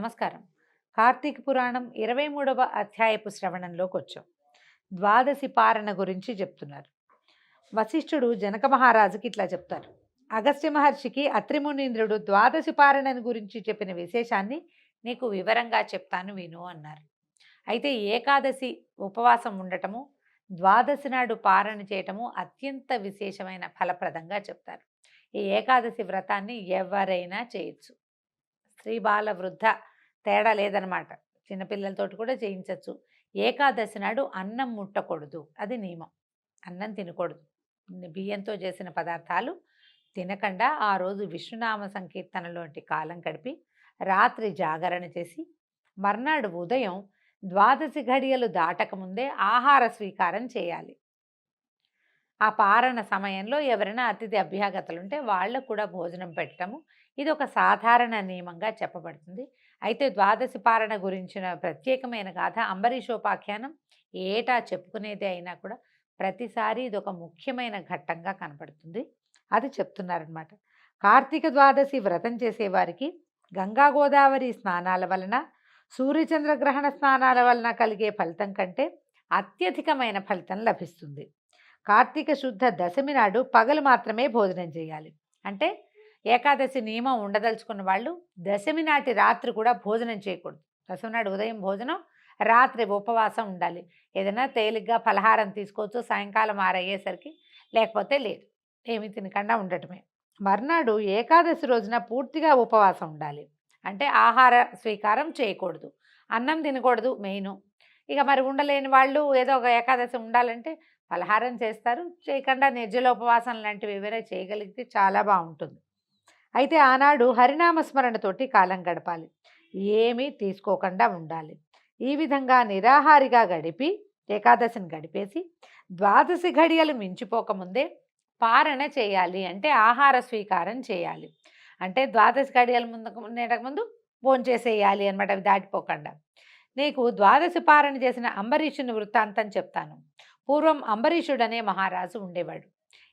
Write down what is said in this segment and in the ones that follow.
నమస్కారం. కార్తీక పురాణం ఇరవై మూడవ అధ్యాయపు శ్రవణంలోకి వచ్చాం ద్వాదశి పారణ గురించి చెప్తున్నారు. వశిష్ఠుడు జనక మహారాజుకి ఇట్లా చెప్తారు. అగస్త్య మహర్షికి అత్రిమునీంద్రుడు ద్వాదశి పారణను గురించి చెప్పిన విశేషాన్ని నీకు వివరంగా చెప్తాను విను అన్నారు. అయితే ఏకాదశి ఉపవాసం ఉండటము ద్వాదశి నాడు పారణ చేయటము అత్యంత విశేషమైన ఫలప్రదంగా చెప్తారు. ఈ ఏకాదశి వ్రతాన్ని ఎవరైనా చేయొచ్చు. స్త్రీ బాల వృద్ధ తేడా లేదనమాట. చిన్నపిల్లలతోటి కూడా చేయించవచ్చు ఏకాదశి నాడు అన్నం ముట్టకూడదు. అది నియమం. అన్నం తినకూడదు. బియ్యంతో చేసిన పదార్థాలు తినకుండా ఆ రోజు విష్ణునామ సంకీర్తనలోంటి కాలం గడిపి రాత్రి జాగరణ చేసి మర్నాడు ఉదయం ద్వాదశి ఘడియలు దాటకముందే ఆహార స్వీకారం చేయాలి. ఆ పారణ సమయంలో ఎవరైనా అతిథి అభ్యాగతలుంటే వాళ్ళకు కూడా భోజనం పెట్టడము ఇది ఒక సాధారణ నియమంగా చెప్పబడుతుంది. అయితే ద్వాదశి పారణ గురించిన ప్రత్యేకమైన గాథ అంబరీషోపాఖ్యానం ఏటా చెప్పుకునేది అయినా కూడా ప్రతిసారి ఇది ఒక ముఖ్యమైన ఘట్టంగా కనపడుతుంది. అది చెప్తున్నారనమాట కార్తీక ద్వాదశి వ్రతం చేసేవారికి గంగా గోదావరి స్నానాల వలన సూర్యచంద్రగ్రహణ స్నానాల వలన కలిగే ఫలితం కంటే అత్యధికమైన ఫలితం లభిస్తుంది. కార్తీక శుద్ధ దశమి నాడు పగలు మాత్రమే భోజనం చేయాలి. అంటే ఏకాదశి నియమం ఉండదలుచుకున్న వాళ్ళు దశమి నాటి రాత్రి కూడా భోజనం చేయకూడదు. దశమి నాడు ఉదయం భోజనం రాత్రి ఉపవాసం ఉండాలి. ఏదైనా తేలిగ్గా ఫలహారం తీసుకోవచ్చు సాయంకాలం ఆరయ్యేసరికి. లేకపోతే లేదు ఏమి తినకుండా ఉండటమే. మర్నాడు ఏకాదశి రోజున పూర్తిగా ఉపవాసం ఉండాలి. అంటే ఆహార స్వీకారం చేయకూడదు. అన్నం తినకూడదు మెయిన్. ఇక మరి ఉండలేని వాళ్ళు ఏదో ఒక ఏకాదశి ఉండాలంటే పలహారం చేస్తారు. చేయకుండా నిర్జల ఉపవాసం లాంటివి ఏవైనా చేయగలిగితే చాలా బాగుంటుంది. అయితే ఆనాడు హరినామస్మరణతోటి కాలం గడపాలి. ఏమీ తీసుకోకుండా ఉండాలి. ఈ విధంగా నిరాహారిగా గడిపి ఏకాదశిని గడిపేసి ద్వాదశి ఘడియలు మించిపోకముందే పారణ చేయాలి అంటే ఆహార స్వీకారం చేయాలి. అంటే ద్వాదశి ఘడియల ముందు ఉండేటకు ముందు భోంచేసేయాలి అనమాట అవి దాటిపోకుండా. నీకు ద్వాదశి పారణ చేసిన అంబరీషుని వృత్తాంతం చెప్తాను. పూర్వం అంబరీషుడనే మహారాజు ఉండేవాడు.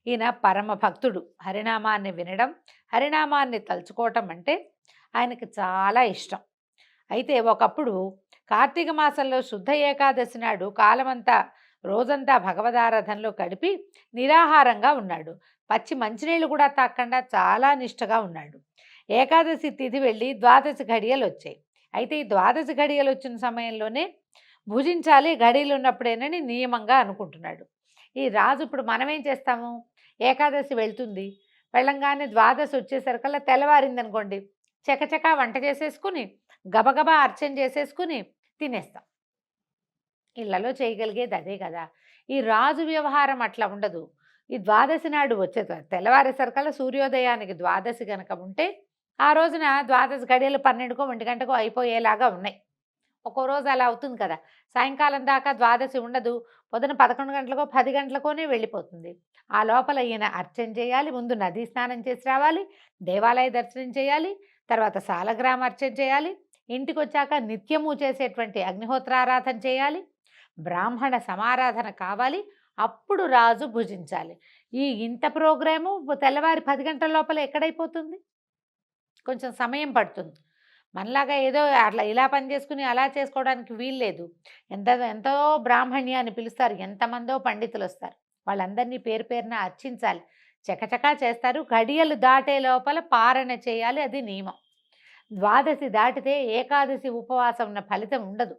ఈయన పరమ భక్తుడు. హరినామాన్ని వినడం హరినామాన్ని తలుచుకోవటం అంటే ఆయనకి చాలా ఇష్టం. అయితే ఒకప్పుడు కార్తీక మాసంలో శుద్ధ ఏకాదశి నాడు కాలమంతా రోజంతా భగవదారాధనలో గడిపి నిరాహారంగా ఉన్నాడు. పచ్చి మంచినీళ్ళు కూడా తాకుండా చాలా నిష్టగా ఉన్నాడు. ఏకాదశి తిథి వెళ్ళి ద్వాదశి ఘడియలు వచ్చాయి. అయితే ఈ ద్వాదశి ఘడియలు వచ్చిన సమయంలోనే భుజించాలి ఘడియలు ఉన్నప్పుడేనని నియమంగా అనుకుంటున్నాడు. ఈ రాజు ఇప్పుడు మనం ఏం చేస్తాము? ఏకాదశి వెళ్తుంది. వెళ్ళంగానే ద్వాదశి వచ్చేసరికల్లా తెల్లవారింది అనుకోండి చకచకా వంట చేసేసుకుని గబగబా అర్చన చేసేసుకుని తినేస్తాం. ఇళ్ళలో చేయగలిగేది అదే కదా! ఈ రాజు వ్యవహారం అట్లా ఉండదు. ఈ ద్వాదశి నాడు వచ్చే తెల్లవారేసరికల్లా సూర్యోదయానికి ద్వాదశి కనుక ఉంటే ఆ రోజున ద్వాదశి గడియలు పన్నెండుకో ఒంటి గంటకో అయిపోయేలాగా ఉన్నాయి. ఒక్కో రోజు అలా అవుతుంది కదా! సాయంకాలం దాకా ద్వాదశి ఉండదు. పొద్దున పదకొండు గంటలకో పది గంటలకోనే వెళ్ళిపోతుంది. ఆ లోపల ఈయన అర్చన చేయాలి ముందు నదీ స్నానం చేసి రావాలి దేవాలయ దర్శనం చేయాలి తర్వాత సాలగ్రామ అర్చన చేయాలి ఇంటికి వచ్చాక నిత్యము చేసేటువంటి అగ్నిహోత్రారాధన చేయాలి బ్రాహ్మణ సమారాధన కావాలి అప్పుడు రాజు భుజించాలి. ఈ ఇంత ప్రోగ్రాము తెల్లవారి పది గంటల లోపల ఎక్కడైపోతుంది? కొంచెం సమయం పడుతుంది. మనలాగా ఏదో అట్లా ఇలా పని చేసుకుని అలా చేసుకోవడానికి వీల్లేదు ఎంత ఎంతో బ్రాహ్మణ్య అని పిలుస్తారు ఎంతమందో పండితులు వస్తారు వాళ్ళందరినీ పేరు పేరున అర్చించాలి. చకచకా చేస్తారు. గడియలు దాటే లోపల పారణ చేయాలి. అది నియమం. ద్వాదశి దాటితే ఏకాదశి ఉపవాసం ఉన్న ఫలితం ఉండదు.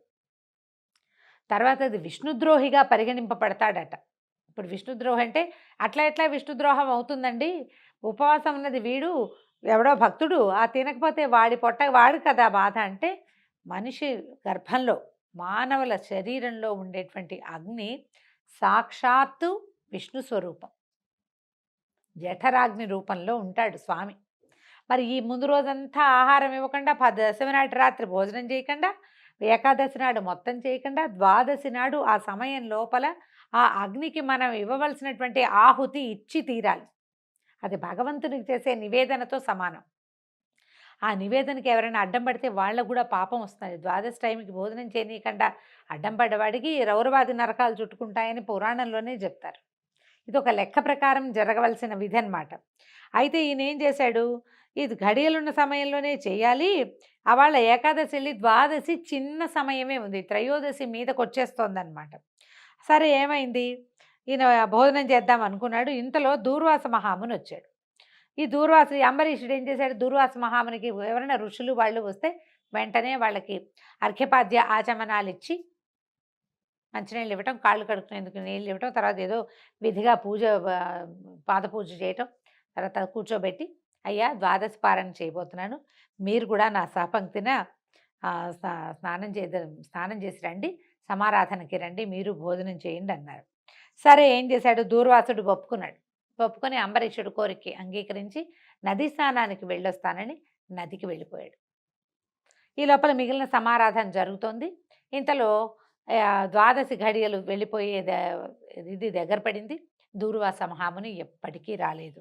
తర్వాత అది విష్ణుద్రోహిగా పరిగణింపబడతాడట. ఇప్పుడు విష్ణుద్రోహి అంటే అట్లా ఎట్లా విష్ణుద్రోహం అవుతుందండి? ఉపవాసం ఉన్నది వీడు ఎవడో భక్తుడు ఆ తినకపోతే వాడి పొట్ట వాడు కదా బాధ అంటే మనిషి గర్భంలో మానవుల శరీరంలో ఉండేటువంటి అగ్ని సాక్షాత్తు విష్ణు స్వరూపం. జఠరాగ్ని రూపంలో ఉంటాడు స్వామి. మరి ఈ ముందు రోజంతా ఆహారం ఇవ్వకుండా దశమి నాటి రాత్రి భోజనం చేయకుండా ఏకాదశి నాడు మొత్తం చేయకుండా ద్వాదశి నాడు ఆ సమయం లోపల ఆ అగ్నికి మనం ఇవ్వవలసినటువంటి ఆహుతి ఇచ్చి తీరాలి. అది భగవంతునికి చేసే నివేదనతో సమానం. ఆ నివేదనకి ఎవరైనా అడ్డం పడితే వాళ్ళకు కూడా పాపం వస్తుంది. ద్వాదశ టైంకి భోజనం చేయనీయకుండా అడ్డం పడ్డవాడికి రౌరవాది నరకాలు చుట్టుకుంటాయని పురాణంలోనే చెప్తారు. ఇది ఒక లెక్క ప్రకారం జరగవలసిన విధి అనమాట అయితే ఈయన ఏం చేశాడు? ఇది ఘడియలున్న సమయంలోనే చేయాలి. ఆ వాళ్ళ ఏకాదశి వెళ్ళి ద్వాదశి చిన్న సమయమే ఉంది. త్రయోదశి మీదకి వచ్చేస్తోందనమాట సరే ఏమైంది? ఈయన భోజనం చేద్దాం అనుకున్నాడు. ఇంతలో దూర్వాస మహాముని వచ్చాడు. ఈ దూర్వాస అంబరీషుడు ఏం చేశాడు? దూర్వాస మహామునికి ఎవరైనా ఋషులు వాళ్ళు వస్తే వెంటనే వాళ్ళకి అర్ఘ్యపాద్య ఆచమనాలు ఇచ్చి మంచినీళ్ళు ఇవ్వటం కాళ్ళు కడుక్కునేందుకు నీళ్ళు ఇవ్వటం తర్వాత ఏదో విధిగా పూజ పాద పూజ చేయటం తర్వాత కూర్చోబెట్టి అయ్యా ద్వాదశ పారాయణ చేయబోతున్నాను. మీరు కూడా నా సహపంక్తిన స్నా- స్నానం చేద స్నానం చేసి రండి. సమారాధనకి రండి. మీరు భోజనం చేయండి అన్నారు. సరే ఏం చేశాడు? దూర్వాసుడు ఒప్పుకున్నాడు. ఒప్పుకొని అంబరీషుడు కోరిక అంగీకరించి నదీ స్నానానికి వెళ్ళొస్తానని నదికి వెళ్ళిపోయాడు. ఈ లోపల మిగిలిన సమారాధన జరుగుతోంది. ఇంతలో ద్వాదశి ఘడియలు వెళ్ళిపోయే ద- ఇది దగ్గర పడింది. దూర్వాస మహాముని ఎప్పటికీ రాలేదు.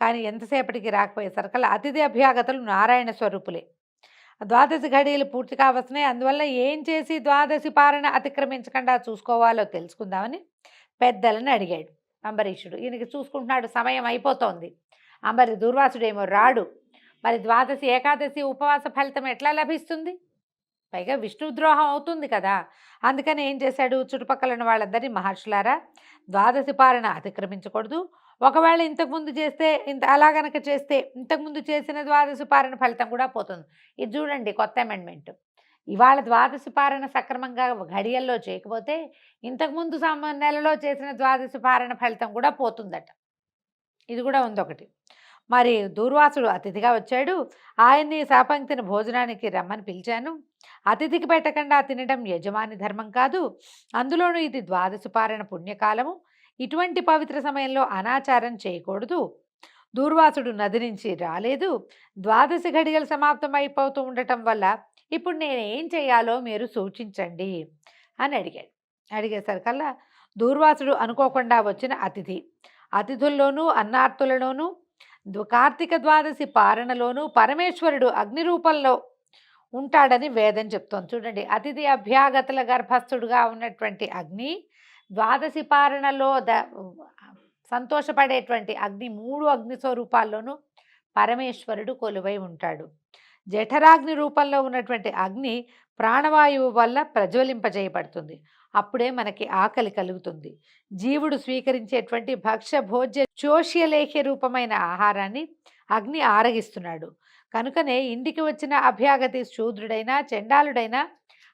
కానీ ఎంతసేపటికి రాకపోయేసరికల్లా అతిథి అభ్యాగతలు నారాయణ స్వరూపులే. ద్వాదశి ఘడియలు పూర్తి కావస్తున్నాయి. అందువల్ల ఏం చేసి ద్వాదశి పారణ అతిక్రమించకుండా చూసుకోవాలో తెలుసుకుందామని పెద్దలను అడిగాడు అంబరీషుడు. ఈయనకి చూసుకుంటున్నాడు సమయం అయిపోతోంది. అంబరి దుర్వాసుడేమో రాడు. మరి ద్వాదశి ఏకాదశి ఉపవాస ఫలితం ఎట్లా లభిస్తుంది? పైగా విష్ణు ద్రోహం అవుతుంది కదా. అందుకని ఏం చేశాడు చుట్టుపక్కల వాళ్ళందరినీ మహర్షులారా? ద్వాదశి పాలన అతిక్రమించకూడదు. ఒకవేళ ఇంతకుముందు చేస్తే ఇంత అలా గనక చేస్తే ఇంతకుముందు చేసిన ద్వాదశి పాలన ఫలితం కూడా పోతుంది. ఇది చూడండి కొత్త అమెండ్మెంట్ ఇవాళ ద్వాదశి పారణ సక్రమంగా ఘడియల్లో చేయకపోతే ఇంతకుముందు సమ నెలలో చేసిన ద్వాదశి పారణ ఫలితం కూడా పోతుందట. ఇది కూడా ఉంది ఒకటి. మరి దూర్వాసుడు అతిథిగా వచ్చాడు. ఆయన్ని సాపంక్తిని భోజనానికి రమ్మని పిలిచాను. అతిథికి పెట్టకుండా తినడం యజమాని ధర్మం కాదు. అందులోనూ ఇది ద్వాదశి పారణ పుణ్యకాలము. ఇటువంటి పవిత్ర సమయంలో అనాచారం చేయకూడదు. దూర్వాసుడు నది నుంచి రాలేదు. ద్వాదశి ఘడియలు సమాప్తం అయిపోతూ ఉండటం వల్ల ఇప్పుడు నేను ఏం చేయాలో మీరు సూచించండి అని అడిగాడు. అడిగేసరికల్లా దూర్వాసుడు అనుకోకుండా వచ్చిన అతిథి. అతిథుల్లోనూ అన్నార్థులలోనూ కార్తీక ద్వాదశి పారణలోనూ పరమేశ్వరుడు అగ్ని రూపంలో ఉంటాడని వేదం చెప్తోంది. చూడండి అతిథి అభ్యాగతుల గర్భస్థుడుగా ఉన్నటువంటి అగ్ని ద్వాదశి పారణలో ద సంతోషపడేటువంటి అగ్ని మూడు అగ్ని స్వరూపాల్లోనూ పరమేశ్వరుడు కొలువై ఉంటాడు. జఠరాగ్ని రూపంలో ఉన్నటువంటి అగ్ని ప్రాణవాయువు వల్ల ప్రజ్వలింపజేయబడుతుంది. అప్పుడే మనకి ఆకలి కలుగుతుంది. జీవుడు స్వీకరించేటువంటి భక్ష భోజ్య చోష్యలేఖ్య రూపమైన ఆహారాన్ని అగ్ని ఆరగిస్తున్నాడు. కనుకనే ఇంటికి వచ్చిన అభ్యాగతి శూద్రుడైనా చండాలుడైనా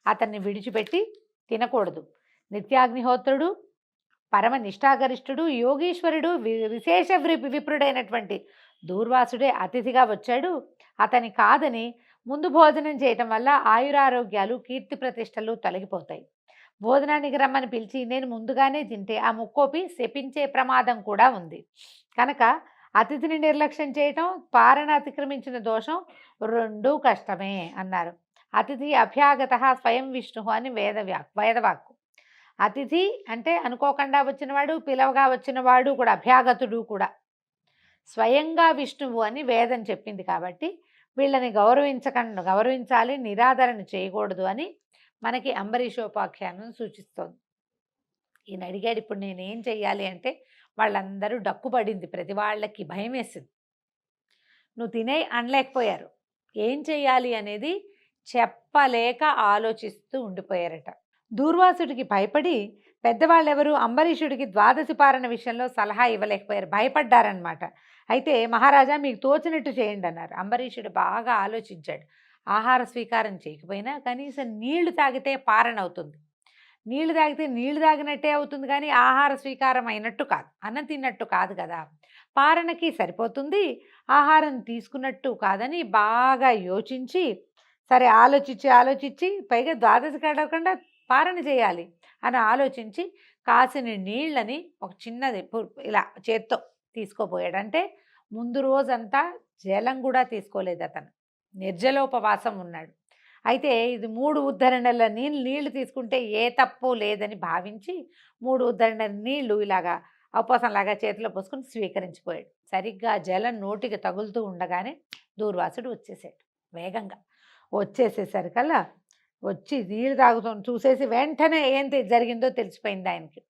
అతన్ని విడిచిపెట్టి తినకూడదు. నిత్యాగ్నిహోత్రుడు పరమ నిష్ఠాగరిష్ఠుడు యోగీశ్వరుడు వి- విశేష విప్రుడైనటువంటి దూర్వాసుడే అతిథిగా వచ్చాడు. అతని కాదని ముందు భోజనం చేయటం వల్ల ఆయురారోగ్యాలు కీర్తి ప్రతిష్టలు తొలగిపోతాయి. భోజనానికి రమ్మని పిలిచి నేను ముందుగానే తింటే ఆ ముక్కోపి శపించే ప్రమాదం కూడా ఉంది. కనుక అతిథిని నిర్లక్ష్యం చేయటం పారణ అతిక్రమించిన దోషం రెండూ కష్టమే అన్నారు. అతిథి అభ్యాగత స్వయం విష్ణు అని వేద వేదవాక్కు అతిథి అంటే అనుకోకుండా వచ్చినవాడు పిలవగా వచ్చినవాడు కూడా అభ్యాగతుడు కూడా. స్వయంగా విష్ణువు అని వేదం చెప్పింది కాబట్టి వీళ్ళని గౌరవించకండి గౌరవించాలి నిరాదరణ చేయకూడదు అని మనకి అంబరీషోపాఖ్యానం సూచిస్తోంది. ఈయన అడిగాడు ఇప్పుడు నేనేం చెయ్యాలి అంటే వాళ్ళందరూ డక్కుపడింది ప్రతి వాళ్ళకి భయం వేసింది నువ్వు తినే అనలేకపోయారు. ఏం చెయ్యాలి అనేది చెప్పలేక ఆలోచిస్తూ ఉండిపోయారట. దూర్వాసుడికి భయపడి పెద్దవాళ్ళెవరూ? అంబరీషుడికి ద్వాదశి పారణ విషయంలో సలహా ఇవ్వలేకపోయారు. భయపడ్డారనమాట అయితే మహారాజా మీకు తోచినట్టు చేయండి అన్నారు. అంబరీషుడు బాగా ఆలోచించాడు. ఆహార స్వీకారం చేయకపోయినా కనీసం నీళ్ళు తాగితే పారనవుతుంది. నీళ్ళు తాగితే నీళ్ళు తాగినట్టే అవుతుంది కానీ ఆహార స్వీకారం అయినట్టు కాదు. అన్నం తిన్నట్టు కాదు కదా. పారణకి సరిపోతుంది. ఆహారం తీసుకున్నట్టు కాదని బాగా యోచించి సరే ఆలోచించి ఆలోచించి పైగా ద్వాదశి కడకుండా పారణ చేయాలి అని ఆలోచించి కాసిన నీళ్ళని ఒక చిన్నది ఇలా చేత్తో తీసుకోపోయాడు అంటే ముందు రోజంతా జలం కూడా తీసుకోలేదు అతను. నిర్జలోపవాసం ఉన్నాడు. అయితే ఇది మూడు ఉద్ధరణల నీళ్ళు నీళ్ళు తీసుకుంటే ఏ తప్పు లేదని భావించి మూడు ఉద్ధరణల నీళ్ళు ఇలాగా ఉపవాసంలాగా చేతిలో పోసుకొని స్వీకరించిపోయాడు. సరిగ్గా జలం నోటికి తగులుతూ ఉండగానే దూర్వాసుడు వచ్చేసాడు. వేగంగా వచ్చేసేసరికల్లా వచ్చి నీళ్ళు తాగుతూ చూసేసి వెంటనే ఏం జరిగిందో తెలిసిపోయింది ఆయనకి.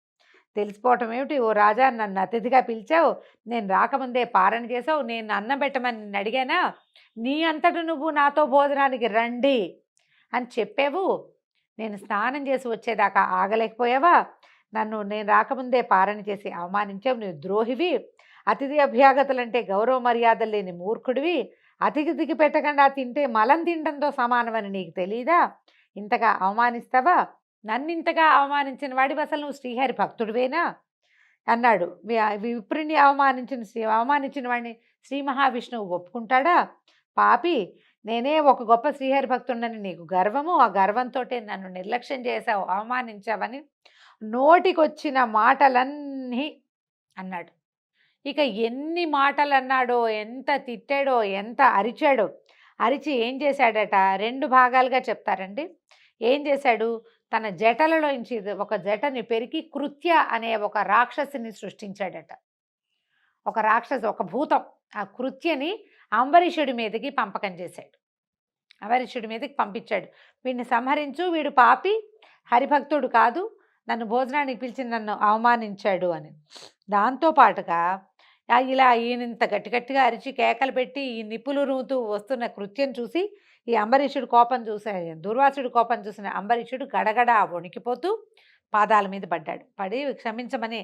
తెలిసిపోవటం ఏమిటి? ఓ రాజా నన్ను అతిథిగా పిలిచావు. నేను రాకముందే పారణ చేసావు నేను అన్నం పెట్టమని నిన్ను అడిగానా? నీ అంతట నువ్వు నాతో భోజనానికి రండి అని చెప్పావు. నేను స్నానం చేసి వచ్చేదాకా ఆగలేకపోయావా? నన్ను నేను రాకముందే పారణ చేసి అవమానించావు. నువ్వు ద్రోహివి. అతిథి అభ్యాగతులంటే గౌరవ మర్యాదలు లేని మూర్ఖుడివి. అతిథికి పెట్టకుండా తింటే మలం తినడంతో సమానమని నీకు తెలీదా? ఇంతగా అవమానిస్తావా? నన్ను ఇంతగా అవమానించిన వాడి అసలు నువ్వు శ్రీహరి భక్తుడివేనా? అన్నాడు. విప్రుణ్ణి విప్రుని అవమానించిన శ్రీ అవమానించిన వాడిని శ్రీ మహావిష్ణువు ఒప్పుకుంటాడా? పాపి నేనే ఒక గొప్ప శ్రీహరి భక్తుడని నీకు గర్వము ఆ గర్వంతో నన్ను నిర్లక్ష్యం చేశావు అవమానించావని నోటికొచ్చిన మాటలన్నీ అన్నాడు. ఇక ఎన్ని మాటలు అన్నాడో ఎంత తిట్టాడో ఎంత అరిచాడో అరిచి ఏం చేశాడట? రెండు భాగాలుగా చెప్తారండి. ఏం చేశాడు? తన జటలలోంచి ఒక జటని పెరికి కృత్య అనే ఒక రాక్షసిని సృష్టించాడట. ఒక రాక్షసు ఒక భూతం ఆ కృత్యని అంబరీషుడి మీదకి పంపకం చేశాడు. అంబరీషుడి మీదకి పంపించాడు. వీడిని సంహరించు వీడు పాపి హరిభక్తుడు కాదు నన్ను భోజనానికి పిలిచి నన్ను అవమానించాడు అని. దాంతో పాటుగా ఇలా ఈయన ఇంత గట్టి గట్టిగా అరిచి కేకలు పెట్టి ఈ నిప్పులు రూతూ వస్తున్న కృత్యం చూసి ఈ అంబరీషుడు కోపం చూసే దుర్వాసుడు కోపం చూసిన అంబరీషుడు గడగడ వణికిపోతూ పాదాల మీద పడ్డాడు. పడి క్షమించమని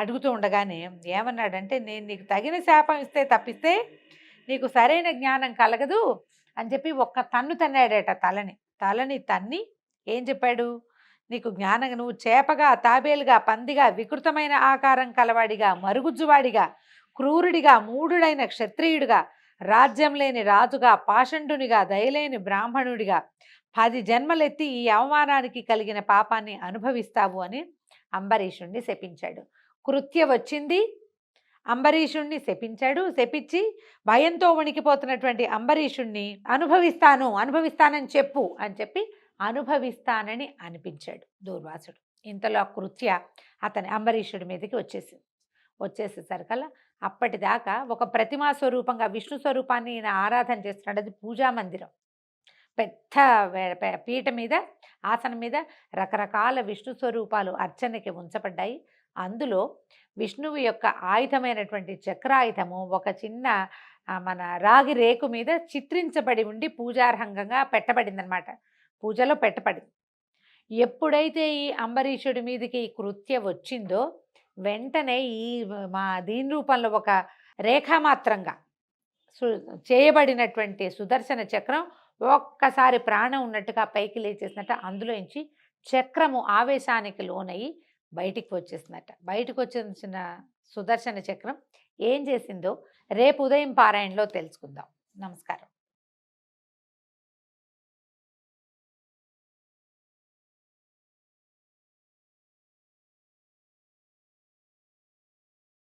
అడుగుతూ ఉండగానే ఏమన్నాడంటే నేను నీకు తగిన శాపం ఇస్తే తప్పిస్తే నీకు సరైన జ్ఞానం కలగదు అని చెప్పి ఒక్క తన్ను తన్నాడట తలని. తలని తన్ని ఏం చెప్పాడు? నీకు జ్ఞానం నువ్వు చేపగా తాబేలుగా పందిగా వికృతమైన ఆకారం కలవాడిగా మరుగుజ్జువాడిగా క్రూరుడిగా మూఢుడైన క్షత్రియుడిగా రాజ్యం లేని రాజుగా పాషండునిగా దయలేని బ్రాహ్మణుడిగా పది జన్మలెత్తి ఈ అవమానానికి కలిగిన పాపాన్ని అనుభవిస్తావు అని అంబరీషుణ్ణి శపించాడు. కృత్య వచ్చింది. అంబరీషుణ్ణి శపించాడు. శపించి భయంతో వణికిపోతున్నటువంటి అంబరీషుణ్ణి అనుభవిస్తాను అనుభవిస్తానని చెప్పు అని చెప్పి అనుభవిస్తానని అనిపించాడు దూర్వాసుడు. ఇంతలో ఆ కృత్య అతని అంబరీషుడి మీదకి వచ్చేసింది. వచ్చేసేసరికల్లా అప్పటిదాకా ఒక ప్రతిమా స్వరూపంగా విష్ణు స్వరూపాన్ని ఈయన ఆరాధన చేస్తున్నాడు. అది పూజా మందిరం. పెద్ద పీట మీద ఆసనం మీద రకరకాల విష్ణు స్వరూపాలు అర్చనకి ఉంచబడ్డాయి. అందులో విష్ణువు యొక్క ఆయుధమైనటువంటి చక్రాయుధము ఒక చిన్న మన రాగి రేకు మీద చిత్రించబడి ఉండి పూజార్హంగంగా పెట్టబడిందనమాట పూజలో పెట్టబడింది. ఎప్పుడైతే ఈ అంబరీషుడి మీదకి ఈ కృత్య వచ్చిందో వెంటనే ఈ మా దీని రూపంలో ఒక రేఖామాత్రంగా సు చేయబడినటువంటి సుదర్శన చక్రం ఒక్కసారి ప్రాణం ఉన్నట్టుగా పైకి లేచేసినట్ట అందులోంచి చక్రము ఆవేశానికి లోనయ్యి బయటికి వచ్చేసిందట. బయటకు వచ్చేసిన సుదర్శన చక్రం ఏం చేసిందో రేపు ఉదయం పారాయణలో తెలుసుకుందాం. నమస్కారం.